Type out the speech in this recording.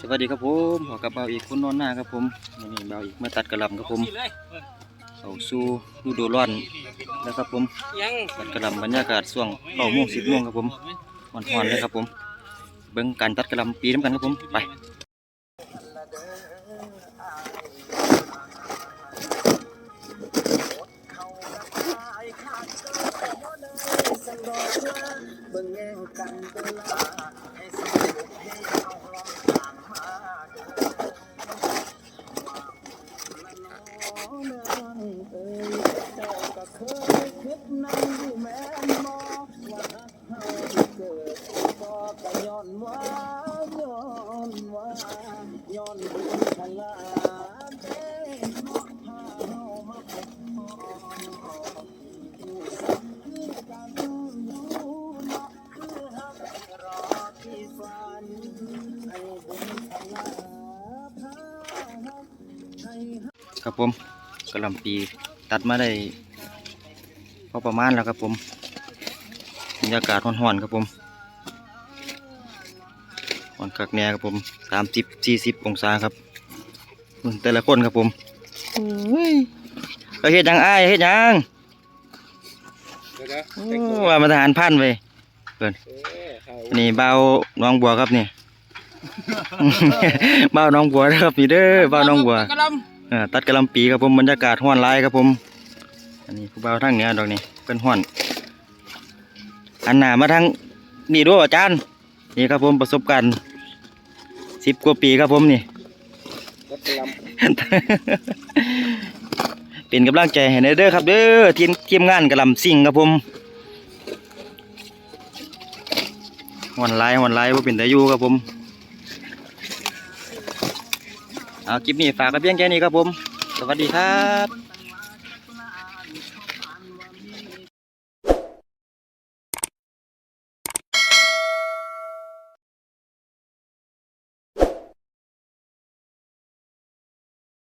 สวัสดีครับผมขอกับเบาอีกคุณนอนหน้าครับผมวันนี้เบาอีกมาตัดกระลำครับผมเอาสู้ดูร้อนแล้วครับผมตัดกระลำบรรยากาศช่วงเก้าโมงสิบโมงครับผมอ่อนๆเลยครับผม เบิ่งการตัดกระลำปีน้ำกันครับผมไป ครับผม กระหลำปีตัดมาได้พอประมาณแล้วครับผมบรรยากาศร้อนๆครับผมร้อนคักแน่ครับผมสามสิบสี่สิบองศาครับอืมแต่ละคนครับผมก็เฮ็ดหยังอ้ายเฮ็ดหยังเดี๋ยวนะโอ้ว่ามาทหารพันไปเออเขานี่เบาน้องบัวครับนี่เบาน้องบัวนะครับนี่เด้อเบาน้องบัวกระลเออ ตัดกระลำปีครับผมบรรยากาศห้อนลายครับผม อันนี้ผู้เบาทางเหนือดอกนี้เป็นห้อน อันหนามาทางนี่ด้วยอาจารย์นี่ครับผมประสบการณ์สิบกว่าปีครับผมนี่เป็นกำลังใจให้ในเด้อครับเด้อทีมทีมงานกระลำซิ่งครับผมห้อนลายห้อนลายว่าเป็นแต่ยู่ครับผม เอาคลิปนี้ฝากกับเพียงแค่นี้ครับผม สวัสดีครับ